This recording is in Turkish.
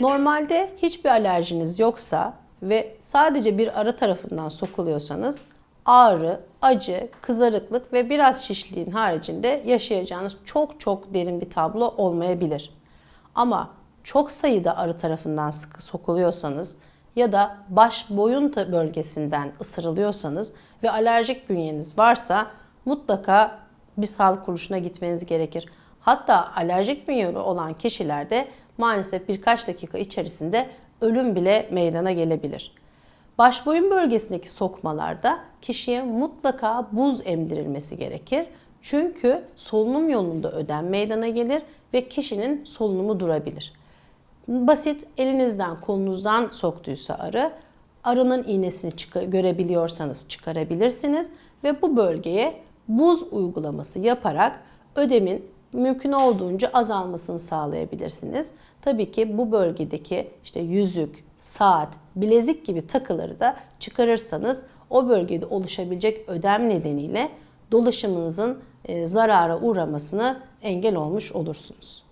Normalde hiçbir alerjiniz yoksa ve sadece bir arı tarafından sokuluyorsanız ağrı, acı, kızarıklık ve biraz şişliğin haricinde yaşayacağınız çok çok derin bir tablo olmayabilir. Ama çok sayıda arı tarafından sıkı sokuluyorsanız ya da baş boyun bölgesinden ısırılıyorsanız ve alerjik bünyeniz varsa mutlaka bir sağlık kuruluşuna gitmeniz gerekir. Hatta alerjik bünyeli olan kişilerde maalesef birkaç dakika içerisinde ölüm bile meydana gelebilir. Baş boyun bölgesindeki sokmalarda kişiye mutlaka buz emdirilmesi gerekir. Çünkü solunum yolunda ödem meydana gelir ve kişinin solunumu durabilir. Basit elinizden kolunuzdan soktuysa arı, arının iğnesini görebiliyorsanız çıkarabilirsiniz ve bu bölgeye buz uygulaması yaparak ödemin mümkün olduğunca azalmasını sağlayabilirsiniz. Tabii ki bu bölgedeki işte yüzük, saat, bilezik gibi takıları da çıkarırsanız o bölgede oluşabilecek ödem nedeniyle dolaşımınızın e, zarara uğramasını engel olmuş olursunuz.